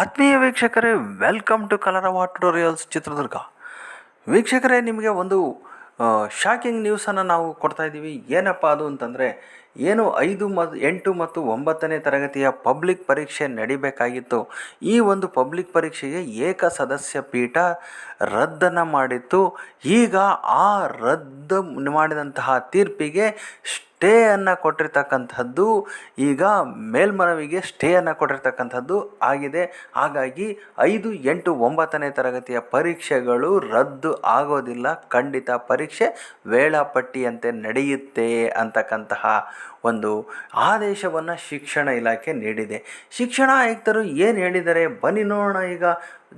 ಆತ್ಮೀಯ ವೀಕ್ಷಕರೇ welcome to Kalarava tutorials Chitradurga. ವೀಕ್ಷಕರೇ, ನಿಮಗೆ ಒಂದು ಶಾಕಿಂಗ್ ನ್ಯೂಸನ್ನು ನಾವು ಕೊಡ್ತಾ ಇದ್ದೀವಿ. ಏನಪ್ಪ ಅದು ಅಂತಂದರೆ, ಏನು ಐದು ಮತ್ತು ಎಂಟು ಮತ್ತು ಒಂಬತ್ತನೇ ತರಗತಿಯ ಪಬ್ಲಿಕ್ ಪರೀಕ್ಷೆ ನಡಿಬೇಕಾಗಿತ್ತು. ಈ ಒಂದು ಪಬ್ಲಿಕ್ ಪರೀಕ್ಷೆಗೆ ಏಕ ಸದಸ್ಯ ಪೀಠ ರದ್ದನ್ನು ಮಾಡಿತ್ತು. ಈಗ ಆ ರದ್ದು ಮಾಡಿದಂತಹ ತೀರ್ಪಿಗೆ ಸ್ಟೇಯನ್ನು ಕೊಟ್ಟಿರ್ತಕ್ಕಂಥದ್ದು ಈಗ ಮೇಲ್ಮನವಿಗೆ ಸ್ಟೇಯನ್ನು ಕೊಟ್ಟಿರ್ತಕ್ಕಂಥದ್ದು ಆಗಿದೆ. ಹಾಗಾಗಿ ಐದು, ಎಂಟು, ಒಂಬತ್ತನೇ ತರಗತಿಯ ಪರೀಕ್ಷೆಗಳು ರದ್ದು ಆಗೋದಿಲ್ಲ. ಖಂಡಿತ ಪರೀಕ್ಷೆ ವೇಳಾಪಟ್ಟಿಯಂತೆ ನಡೆಯುತ್ತೆ ಅಂತಕ್ಕಂತಹ ಒಂದು ಆದೇಶವನ್ನು ಶಿಕ್ಷಣ ಇಲಾಖೆ ನೀಡಿದೆ. ಶಿಕ್ಷಣ ಆಯುಕ್ತರು ಏನು ಹೇಳಿದರೆ, ಬನ್ನಿ ನೋಡೋಣ ಈಗ.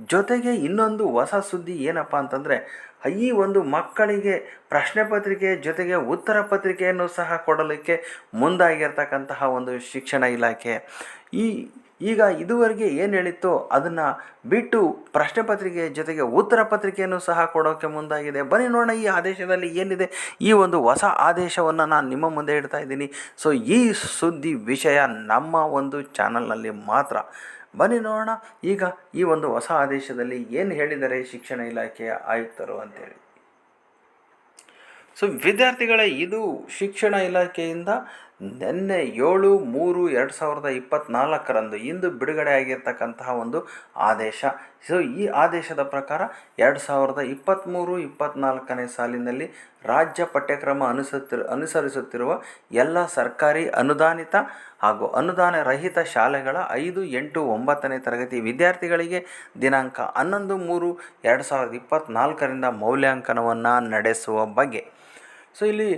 ಜೊತೆಗೆ ಇನ್ನೊಂದು ಹೊಸ ಸುದ್ದಿ ಏನಪ್ಪ ಅಂತಂದರೆ, ಈ ಒಂದು ಮಕ್ಕಳಿಗೆ ಪ್ರಶ್ನೆ ಪತ್ರಿಕೆ ಜೊತೆಗೆ ಉತ್ತರ ಪತ್ರಿಕೆಯನ್ನು ಸಹ ಕೊಡಲಿಕ್ಕೆ ಮುಂದಾಗಿರ್ತಕ್ಕಂತಹ ಒಂದು ಶಿಕ್ಷಣ ಇಲಾಖೆ. ಈ ಈಗ ಇದುವರೆಗೆ ಏನು ಹೇಳಿತ್ತೋ ಅದನ್ನು ಬಿಟ್ಟು ಪ್ರಶ್ನೆ ಪತ್ರಿಕೆ ಜೊತೆಗೆ ಉತ್ತರ ಪತ್ರಿಕೆಯನ್ನು ಸಹ ಕೊಡೋಕ್ಕೆ ಮುಂದಾಗಿದೆ. ಬನ್ನಿ ನೋಡೋಣ ಈ ಆದೇಶದಲ್ಲಿ ಏನಿದೆ. ಈ ಒಂದು ಹೊಸ ಆದೇಶವನ್ನು ನಾನು ನಿಮ್ಮ ಮುಂದೆ ಇಡ್ತಾ ಇದ್ದೀನಿ. ಸೊ ಈ ಸುದ್ದಿ ವಿಷಯ ನಮ್ಮ ಒಂದು ಚಾನಲ್ನಲ್ಲಿ ಮಾತ್ರ. ಬನ್ನಿ ನೋಡೋಣ ಈಗ ಈ ಒಂದು ಹೊಸ ಆದೇಶದಲ್ಲಿ ಏನು ಹೇಳಿದ್ದಾರೆ ಶಿಕ್ಷಣ ಇಲಾಖೆಯ ಆಯುಕ್ತರು ಅಂತೇಳಿ. ಸೊ ವಿದ್ಯಾರ್ಥಿಗಳೇ, ಇದು ಶಿಕ್ಷಣ ಇಲಾಖೆಯಿಂದ ನಿನ್ನೆ ಏಳು ಮೂರು ಎರಡು ಸಾವಿರದ ಇಪ್ಪತ್ತ್ನಾಲ್ಕರಂದು ಇಂದು ಬಿಡುಗಡೆ ಆಗಿರ್ತಕ್ಕಂತಹ ಒಂದು ಆದೇಶ. ಸೊ ಈ ಆದೇಶದ ಪ್ರಕಾರ ಎರಡು ಸಾವಿರದ ಇಪ್ಪತ್ತ್ಮೂರು ಇಪ್ಪತ್ತ್ನಾಲ್ಕನೇ ಸಾಲಿನಲ್ಲಿ ರಾಜ್ಯ ಪಠ್ಯಕ್ರಮ ಅನುಸರಿಸಿ, ಅನುಸರಿಸುತ್ತಿರುವ ಎಲ್ಲ ಸರ್ಕಾರಿ ಅನುದಾನಿತ ಹಾಗೂ ಅನುದಾನ ರಹಿತ ಶಾಲೆಗಳ ಐದು, ಎಂಟು, ಒಂಬತ್ತನೇ ತರಗತಿ ವಿದ್ಯಾರ್ಥಿಗಳಿಗೆ ದಿನಾಂಕ ಹನ್ನೊಂದು ಮೂರು, ಎರಡು ಸಾವಿರದ ಇಪ್ಪತ್ತ್ನಾಲ್ಕರಿಂದ ಮೌಲ್ಯಾಂಕನವನ್ನು ನಡೆಸುವ ಬಗ್ಗೆ. ಸೊ ಇಲ್ಲಿ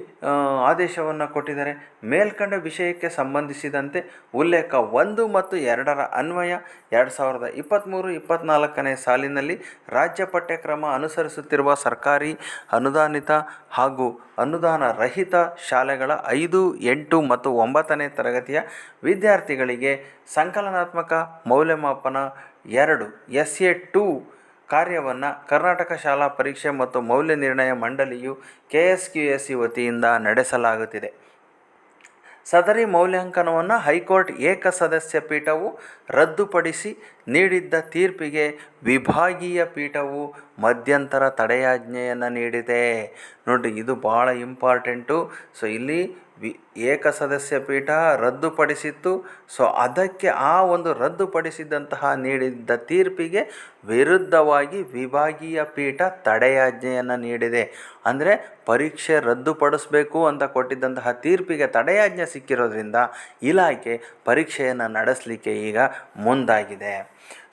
ಆದೇಶವನ್ನು ಕೊಟ್ಟಿದ್ದಾರೆ. ಮೇಲ್ಕಂಡ ವಿಷಯಕ್ಕೆ ಸಂಬಂಧಿಸಿದಂತೆ ಉಲ್ಲೇಖ ಒಂದು ಮತ್ತು ಎರಡರ ಅನ್ವಯ ಎರಡು ಸಾವಿರದ ಇಪ್ಪತ್ತ್ಮೂರು ಇಪ್ಪತ್ತ್ನಾಲ್ಕನೇ ಸಾಲಿನಲ್ಲಿ ರಾಜ್ಯ ಪಠ್ಯಕ್ರಮ ಅನುಸರಿಸುತ್ತಿರುವ ಸರ್ಕಾರಿ ಅನುದಾನಿತ ಹಾಗೂ ಅನುದಾನ ರಹಿತ ಶಾಲೆಗಳ ಐದು, ಎಂಟು ಮತ್ತು ಒಂಬತ್ತನೇ ತರಗತಿಯ ವಿದ್ಯಾರ್ಥಿಗಳಿಗೆ ಸಂಕಲನಾತ್ಮಕ ಮೌಲ್ಯಮಾಪನ ಎರಡು ಎಸ್ ಎ ಟು ಕಾರ್ಯವನ್ನು ಕರ್ನಾಟಕ ಶಾಲಾ ಪರೀಕ್ಷೆ ಮತ್ತು ಮೌಲ್ಯ ನಿರ್ಣಯ ಮಂಡಳಿಯು K S Q S C ವತಿಯಿಂದ ನಡೆಸಲಾಗುತ್ತಿದೆ. ಸದರಿ ಮೌಲ್ಯಾಂಕನವನ್ನು ಹೈಕೋರ್ಟ್ ಏಕ ಸದಸ್ಯ ಪೀಠವು ರದ್ದುಪಡಿಸಿ ನೀಡಿದ್ದ ತೀರ್ಪಿಗೆ ವಿಭಾಗೀಯ ಪೀಠವು ಮಧ್ಯಂತರ ತಡೆಯಾಜ್ಞೆಯನ್ನು ನೀಡಿದೆ. ನೋಡಿ, ಇದು ಭಾಳ ಇಂಪಾರ್ಟೆಂಟು. ಸೊ, ಇಲ್ಲಿ ವಿ ಏಕ ಸದಸ್ಯ ಪೀಠ ರದ್ದುಪಡಿಸಿತ್ತು. ಸೊ, ಅದಕ್ಕೆ ಆ ಒಂದು ರದ್ದುಪಡಿಸಿದಂತಹ ನೀಡಿದ್ದ ತೀರ್ಪಿಗೆ ವಿರುದ್ಧವಾಗಿ ವಿಭಾಗೀಯ ಪೀಠ ತಡೆಯಾಜ್ಞೆಯನ್ನು ನೀಡಿದೆ. ಅಂದರೆ ಪರೀಕ್ಷೆ ರದ್ದುಪಡಿಸಬೇಕು ಅಂತ ಕೊಟ್ಟಿದ್ದಂತಹ ತೀರ್ಪಿಗೆ ತಡೆಯಾಜ್ಞೆ ಸಿಕ್ಕಿರೋದ್ರಿಂದ ಇಲಾಖೆ ಪರೀಕ್ಷೆಯನ್ನು ನಡೆಸಲಿಕ್ಕೆ ಈಗ ಮುಂದಾಗಿದೆ.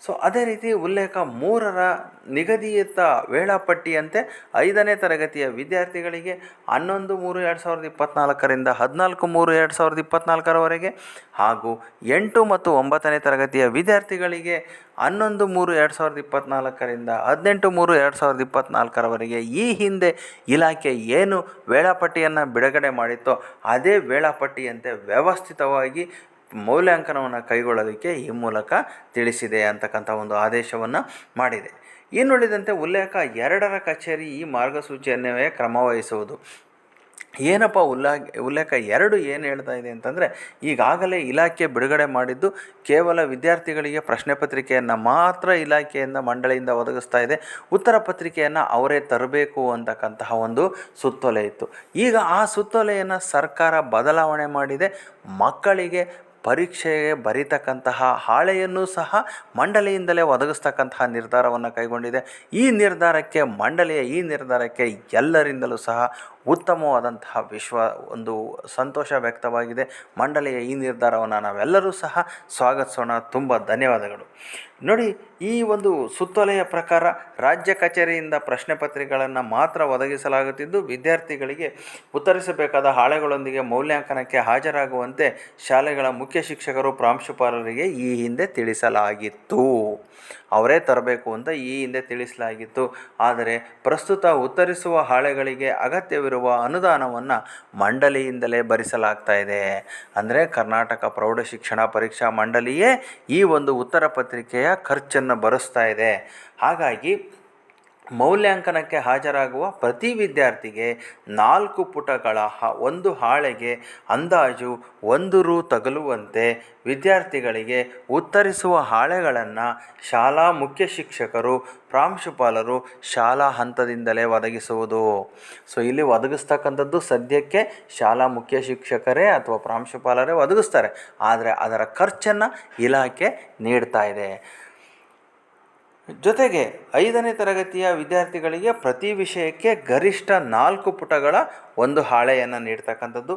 ಸೊ ಅದೇ ರೀತಿ ಉಲ್ಲೇಖ ಮೂರರ ನಿಗದಿತ ವೇಳಾಪಟ್ಟಿಯಂತೆ ಐದನೇ ತರಗತಿಯ ವಿದ್ಯಾರ್ಥಿಗಳಿಗೆ ಹನ್ನೊಂದು ಮೂರು ಎರಡು ಸಾವಿರದ ಇಪ್ಪತ್ತ್ನಾಲ್ಕರಿಂದ ಹದಿನಾಲ್ಕು ಮೂರು ಎರಡು ಸಾವಿರದ ಇಪ್ಪತ್ತ್ನಾಲ್ಕರವರೆಗೆ ಹಾಗೂ ಎಂಟು ಮತ್ತು ಒಂಬತ್ತನೇ ತರಗತಿಯ ವಿದ್ಯಾರ್ಥಿಗಳಿಗೆ ಹನ್ನೊಂದು ಮೂರು ಎರಡು ಸಾವಿರದ ಇಪ್ಪತ್ತ್ನಾಲ್ಕರಿಂದ ಹದಿನೆಂಟು ಮೂರು ಎರಡು ಸಾವಿರದ ಇಪ್ಪತ್ತ್ನಾಲ್ಕರವರೆಗೆ ಈ ಹಿಂದೆ ಇಲಾಖೆ ಏನು ವೇಳಾಪಟ್ಟಿಯನ್ನು ಬಿಡುಗಡೆ ಮಾಡಿತ್ತೋ ಅದೇ ವೇಳಾಪಟ್ಟಿಯಂತೆ ವ್ಯವಸ್ಥಿತವಾಗಿ ಮೌಲ್ಯಾಂಕನವನ್ನು ಕೈಗೊಳ್ಳೋದಕ್ಕೆ ಈ ಮೂಲಕ ತಿಳಿಸಿದೆ ಅಂತಕ್ಕಂಥ ಒಂದು ಆದೇಶವನ್ನು ಮಾಡಿದೆ. ಇನ್ನುಳಿದಂತೆ ಉಲ್ಲೇಖ ಎರಡರ ಕಚೇರಿ ಈ ಮಾರ್ಗಸೂಚಿಯನ್ನೇ ಕ್ರಮವಹಿಸುವುದು. ಏನಪ್ಪ ಉಲ್ಲಾ ಉಲ್ಲೇಖ ಎರಡು ಏನು ಹೇಳ್ತಾ ಇದೆ ಅಂತಂದರೆ, ಈಗಾಗಲೇ ಇಲಾಖೆ ಬಿಡುಗಡೆ ಮಾಡಿದ್ದು ಕೇವಲ ವಿದ್ಯಾರ್ಥಿಗಳಿಗೆ ಪ್ರಶ್ನೆ ಪತ್ರಿಕೆಯನ್ನು ಮಾತ್ರ ಇಲಾಖೆಯಿಂದ, ಮಂಡಳಿಯಿಂದ ಒದಗಿಸ್ತಾ ಇದೆ. ಉತ್ತರ ಪತ್ರಿಕೆಯನ್ನು ಅವರೇ ತರಬೇಕು ಅಂತಕ್ಕಂತಹ ಒಂದು ಸುತ್ತೋಲೆ ಇತ್ತು. ಈಗ ಆ ಸುತ್ತೋಲೆಯನ್ನು ಸರ್ಕಾರ ಬದಲಾವಣೆ ಮಾಡಿದೆ. ಮಕ್ಕಳಿಗೆ ಪರೀಕ್ಷೆಗೆ ಬರೀತಕ್ಕಂತಹ ಹಾಳೆಯನ್ನು ಸಹ ಮಂಡಳಿಯಿಂದಲೇ ಒದಗಿಸ್ತಕ್ಕಂತಹ ನಿರ್ಧಾರವನ್ನು ಕೈಗೊಂಡಿದೆ. ಈ ನಿರ್ಧಾರಕ್ಕೆ ಮಂಡಳಿಯ ಈ ನಿರ್ಧಾರಕ್ಕೆ ಎಲ್ಲರಿಂದಲೂ ಸಹ ಉತ್ತಮವಾದಂತಹ ವಿಶ್ವ ಒಂದು ಸಂತೋಷ ವ್ಯಕ್ತವಾಗಿದೆ. ಮಂಡಳಿಯ ಈ ನಿರ್ಧಾರವನ್ನು ನಾವೆಲ್ಲರೂ ಸಹ ಸ್ವಾಗತಿಸೋಣ. ತುಂಬ ಧನ್ಯವಾದಗಳು. ನೋಡಿ ಈ ಒಂದು ಸುತ್ತೋಲೆಯ ಪ್ರಕಾರ ರಾಜ್ಯ ಕಚೇರಿಯಿಂದ ಪ್ರಶ್ನೆ ಪತ್ರಿಕೆಗಳನ್ನು ಮಾತ್ರ ಒದಗಿಸಲಾಗುತ್ತಿದ್ದು, ವಿದ್ಯಾರ್ಥಿಗಳಿಗೆ ಉತ್ತರಿಸಬೇಕಾದ ಹಾಳೆಗಳೊಂದಿಗೆ ಮೌಲ್ಯಾಂಕನಕ್ಕೆ ಹಾಜರಾಗುವಂತೆ ಶಾಲೆಗಳ ಮುಖ್ಯ ಶಿಕ್ಷಕರು, ಪ್ರಾಂಶುಪಾಲರಿಗೆ ಈ ಹಿಂದೆ ತಿಳಿಸಲಾಗಿತ್ತು. ಅವರೇ ತರಬೇಕು ಅಂತ ಈ ಹಿಂದೆ ತಿಳಿಸಲಾಗಿತ್ತು. ಆದರೆ ಪ್ರಸ್ತುತ ಉತ್ತರಿಸುವ ಹಾಳೆಗಳಿಗೆ ಅಗತ್ಯವಿರುವ ಅನುದಾನವನ್ನು ಮಂಡಳಿಯಿಂದಲೇ ಭರಿಸಲಾಗ್ತಾ ಇದೆ. ಅಂದರೆ ಕರ್ನಾಟಕ ಪ್ರೌಢಶಿಕ್ಷಣ ಪರೀಕ್ಷಾ ಮಂಡಳಿಯೇ ಈ ಒಂದು ಉತ್ತರ ಪತ್ರಿಕೆಯ ಖರ್ಚನ್ನು ಭರಿಸ್ತಾ ಇದೆ. ಹಾಗಾಗಿ ಮೌಲ್ಯಾಂಕನಕ್ಕೆ ಹಾಜರಾಗುವ ಪ್ರತಿ ವಿದ್ಯಾರ್ಥಿಗೆ ನಾಲ್ಕು ಪುಟಗಳ ಹ, ಒಂದು ಹಾಳೆಗೆ ಅಂದಾಜು ಒಂದು ರು ತಗಲುವಂತೆ ವಿದ್ಯಾರ್ಥಿಗಳಿಗೆ ಉತ್ತರಿಸುವ ಹಾಳೆಗಳನ್ನು ಶಾಲಾ ಮುಖ್ಯ ಶಿಕ್ಷಕರು, ಪ್ರಾಂಶುಪಾಲರು ಶಾಲಾ ಹಂತದಿಂದಲೇ ಒದಗಿಸುವುದು. ಸೊ ಇಲ್ಲಿ ಒದಗಿಸ್ತಕ್ಕಂಥದ್ದು ಸದ್ಯಕ್ಕೆ ಶಾಲಾ ಮುಖ್ಯ ಶಿಕ್ಷಕರೇ ಅಥವಾ ಪ್ರಾಂಶುಪಾಲರೇ ಒದಗಿಸ್ತಾರೆ. ಆದರೆ ಅದರ ಖರ್ಚನ್ನು ಇಲಾಖೆ ನೀಡ್ತಾ ಇದೆ. ಜೊತೆಗೆ ಐದನೇ ತರಗತಿಯ ವಿದ್ಯಾರ್ಥಿಗಳಿಗೆ ಪ್ರತಿ ವಿಷಯಕ್ಕೆ ಗರಿಷ್ಠ ನಾಲ್ಕು ಪುಟಗಳ ಒಂದು ಹಾಳೆಯನ್ನು ನೀಡ್ತಕ್ಕಂಥದ್ದು.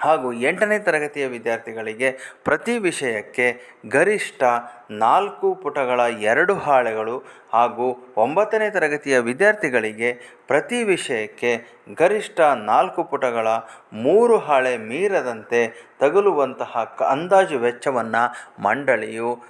ಹಾಗೂ ಎಂಟನೇ ತರಗತಿಯ ವಿದ್ಯಾರ್ಥಿಗಳಿಗೆ ಪ್ರತಿ ವಿಷಯಕ್ಕೆ ಗರಿಷ್ಠ ನಾಲ್ಕು ಪುಟಗಳ ಎರಡು ಹಾಳೆಗಳು ಹಾಗೂ ಒಂಬತ್ತನೇ ತರಗತಿಯ ವಿದ್ಯಾರ್ಥಿಗಳಿಗೆ ಪ್ರತಿ ವಿಷಯಕ್ಕೆ ಗರಿಷ್ಠ ನಾಲ್ಕು ಪುಟಗಳ ಮೂರು ಹಾಳೆ ಮೀರದಂತೆ ತಗುಲುವಂತಹ ಕ ಅಂದಾಜು ವೆಚ್ಚವನ್ನು ಮಂಡಳಿಯು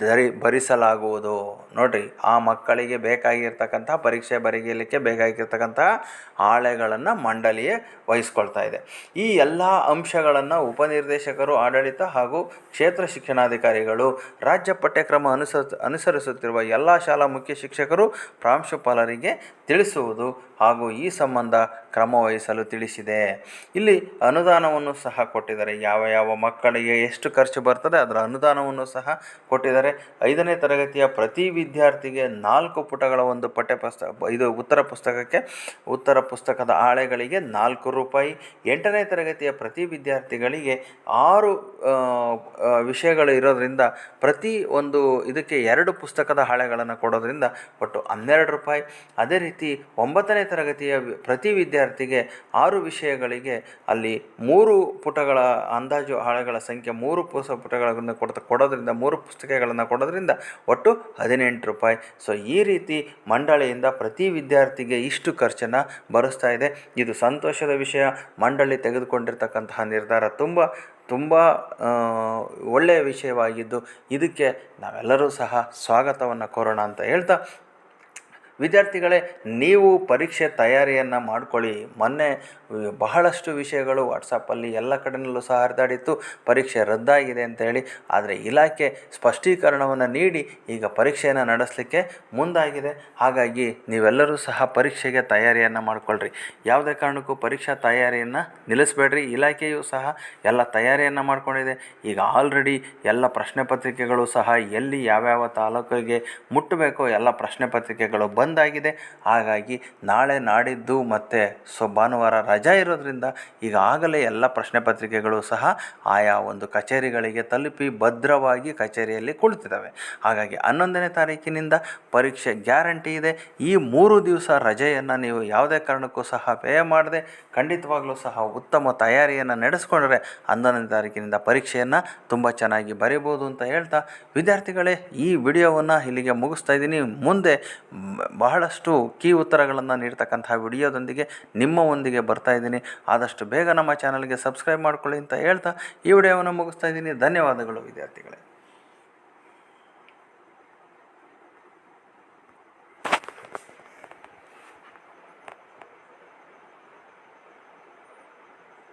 ಧರಿ ಭರಿಸಲಾಗುವುದು. ನೋಡಿರಿ, ಆ ಮಕ್ಕಳಿಗೆ ಬೇಕಾಗಿರ್ತಕ್ಕಂಥ ಪರೀಕ್ಷೆ ಬರೆಯಲಿಕ್ಕೆ ಬೇಕಾಗಿರ್ತಕ್ಕಂತಹ ಹಾಳೆಗಳನ್ನು ಮಂಡಳಿಯೇ ವಹಿಸ್ಕೊಳ್ತಾ ಇದೆ. ಈ ಎಲ್ಲ ಅಂಶಗಳನ್ನು ಉಪನಿರ್ದೇಶಕರು, ಆಡಳಿತ ಹಾಗೂ ಕ್ಷೇತ್ರ ಶಿಕ್ಷಣಾಧಿಕಾರಿಗಳು ರಾಜ್ಯ ಪಠ್ಯಕ್ರಮ ಅನುಸ ಅನುಸರಿಸುತ್ತಿರುವ ಎಲ್ಲ ಶಾಲಾ ಮುಖ್ಯ ಶಿಕ್ಷಕರು ಪ್ರಾಂಶುಪಾಲರಿಗೆ ತಿಳಿಸುವುದು ಹಾಗೂ ಈ ಸಂಬಂಧ ಕ್ರಮ ವಹಿಸಲು ತಿಳಿಸಿದೆ. ಇಲ್ಲಿ ಅನುದಾನವನ್ನು ಸಹ ಕೊಟ್ಟಿದ್ದಾರೆ. ಯಾವ ಯಾವ ಮಕ್ಕಳಿಗೆ ಎಷ್ಟು ಖರ್ಚು ಬರ್ತದೆ ಅದರ ಅನುದಾನವನ್ನು ಸಹ ಕೊಟ್ಟಿದ್ದಾರೆ. ಐದನೇ ತರಗತಿಯ ಪ್ರತಿ ವಿದ್ಯಾರ್ಥಿಗೆ ನಾಲ್ಕು ಪುಟಗಳ ಒಂದು ಪಠ್ಯಪುಸ್ತಕ ಇದು ಉತ್ತರ ಪುಸ್ತಕಕ್ಕೆ, ಉತ್ತರ ಪುಸ್ತಕದ ಹಾಳೆಗಳಿಗೆ ನಾಲ್ಕು ರೂಪಾಯಿ. ಎಂಟನೇ ತರಗತಿಯ ಪ್ರತಿ ವಿದ್ಯಾರ್ಥಿಗಳಿಗೆ ಆರು ವಿಷಯಗಳು ಇರೋದ್ರಿಂದ ಪ್ರತಿ ಒಂದು ಇದಕ್ಕೆ ಎರಡು ಪುಸ್ತಕದ ಹಾಳೆಗಳನ್ನು ಕೊಡೋದ್ರಿಂದ ಒಟ್ಟು ಹನ್ನೆರಡು ರೂಪಾಯಿ. ಅದೇ ರೀತಿ ಒಂಬತ್ತನೇ ತರಗತಿಯ ಪ್ರತಿ ಪ್ರತಿ ವಿದ್ಯಾರ್ಥಿಗೆ ಆರು ವಿಷಯಗಳಿಗೆ ಅಲ್ಲಿ ಮೂರು ಪುಟಗಳ ಅಂದಾಜು ಹಾಳೆಗಳ ಸಂಖ್ಯೆ, ಮೂರು ಪುಸ ಪುಟಗಳನ್ನು ಕೊಡ್ತ, ಕೊಡೋದ್ರಿಂದ, ಮೂರು ಪುಸ್ತಕಗಳನ್ನು ಕೊಡೋದ್ರಿಂದ ಒಟ್ಟು ಹದಿನೆಂಟು ರೂಪಾಯಿ. ಸೊ ಈ ರೀತಿ ಮಂಡಳಿಯಿಂದ ಪ್ರತಿ ವಿದ್ಯಾರ್ಥಿಗೆ ಇಷ್ಟು ಖರ್ಚನ್ನು ಭರಿಸ್ತಾ ಇದೆ. ಇದು ಸಂತೋಷದ ವಿಷಯ. ಮಂಡಳಿ ತೆಗೆದುಕೊಂಡಿರ್ತಕ್ಕಂತಹ ನಿರ್ಧಾರ ತುಂಬ ತುಂಬ ಒಳ್ಳೆಯ ವಿಷಯವಾಗಿದ್ದು, ಇದಕ್ಕೆ ನಾವೆಲ್ಲರೂ ಸಹ ಸ್ವಾಗತವನ್ನು ಕೋರೋಣ ಅಂತ ಹೇಳ್ತಾ ವಿದ್ಯಾರ್ಥಿಗಳೇ, ನೀವು ಪರೀಕ್ಷೆ ತಯಾರಿಯನ್ನು ಮಾಡ್ಕೊಳ್ಳಿ. ಮೊನ್ನೆ ಬಹಳಷ್ಟು ವಿಷಯಗಳು ವಾಟ್ಸಪ್ಪಲ್ಲಿ ಎಲ್ಲ ಕಡೆಯಲ್ಲೂ ಸಹ ಹರಿದಾಡಿತ್ತು. ಪರೀಕ್ಷೆ ರದ್ದಾಗಿದೆ ಅಂತೇಳಿ ಆದರೆ ಇಲಾಖೆ ಸ್ಪಷ್ಟೀಕರಣವನ್ನು ನೀಡಿ ಈಗ ಪರೀಕ್ಷೆಯನ್ನು ನಡೆಸಲಿಕ್ಕೆ ಮುಂದಾಗಿದೆ. ಹಾಗಾಗಿ ನೀವೆಲ್ಲರೂ ಸಹ ಪರೀಕ್ಷೆಗೆ ತಯಾರಿಯನ್ನು ಮಾಡ್ಕೊಳ್ಳಿರಿ ಯಾವುದೇ ಕಾರಣಕ್ಕೂ ಪರೀಕ್ಷಾ ತಯಾರಿಯನ್ನು ನಿಲ್ಲಿಸಬೇಡ್ರಿ. ಇಲಾಖೆಯು ಸಹ ಎಲ್ಲ ತಯಾರಿಯನ್ನು ಮಾಡಿಕೊಂಡಿದೆ. ಈಗ ಆಲ್ರೆಡಿ ಎಲ್ಲ ಪ್ರಶ್ನೆ ಪತ್ರಿಕೆಗಳು ಸಹ ಎಲ್ಲಿ ಯಾವ್ಯಾವ ತಾಲೂಕಿಗೆ ಮುಟ್ಟಬೇಕೋ ಎಲ್ಲ ಪ್ರಶ್ನೆ ಪತ್ರಿಕೆಗಳು ಬಂದಾಗಿದೆ. ಹಾಗಾಗಿ ನಾಳೆ ನಾಡಿದ್ದು ಮತ್ತು ಸೊ ಭಾನುವಾರ ರಜಾ ಇರೋದ್ರಿಂದ ಈಗಾಗಲೇ ಎಲ್ಲ ಪ್ರಶ್ನೆ ಪತ್ರಿಕೆಗಳು ಸಹ ಆಯಾ ಒಂದು ಕಚೇರಿಗಳಿಗೆ ತಲುಪಿ ಭದ್ರವಾಗಿ ಕಚೇರಿಯಲ್ಲಿ ಕುಳಿತಿದ್ದಾವೆ. ಹಾಗಾಗಿ ಹನ್ನೊಂದನೇ ತಾರೀಕಿನಿಂದ ಪರೀಕ್ಷೆ ಗ್ಯಾರಂಟಿ ಇದೆ. ಈ ಮೂರು ದಿವಸ ರಜೆಯನ್ನು ನೀವು ಯಾವುದೇ ಕಾರಣಕ್ಕೂ ಸಹ ವ್ಯಯ ಮಾಡದೆ ಖಂಡಿತವಾಗಲೂ ಸಹ ಉತ್ತಮ ತಯಾರಿಯನ್ನು ನಡೆಸ್ಕೊಂಡ್ರೆ ಹನ್ನೊಂದನೇ ತಾರೀಕಿನಿಂದ ಪರೀಕ್ಷೆಯನ್ನು ತುಂಬ ಚೆನ್ನಾಗಿ ಬರೀಬೋದು ಅಂತ ಹೇಳ್ತಾ ವಿದ್ಯಾರ್ಥಿಗಳೇ ಈ ವಿಡಿಯೋವನ್ನು ಇಲ್ಲಿಗೆ ಮುಗಿಸ್ತಾ ಇದ್ದೀನಿ. ಮುಂದೆ ಬಹಳಷ್ಟು ಕೀ ಉತ್ತರಗಳನ್ನು ನೀಡ್ತಕ್ಕಂಥ ವಿಡಿಯೋದೊಂದಿಗೆ ನಿಮ್ಮ ಒಂದಿಗೆ ಬರ್ತಾ ಇದ್ದೀನಿ. ಆದಷ್ಟು ಬೇಗ ನಮ್ಮ ಚಾನಲ್ಗೆ ಸಬ್ಸ್ಕ್ರೈಬ್ ಮಾಡ್ಕೊಳ್ಳಿ ಅಂತ ಹೇಳ್ತಾ ಈ ವಿಡಿಯೋವನ್ನು ಮುಗಿಸ್ತಾ ಇದ್ದೀನಿ. ಧನ್ಯವಾದಗಳು ವಿದ್ಯಾರ್ಥಿಗಳೇ.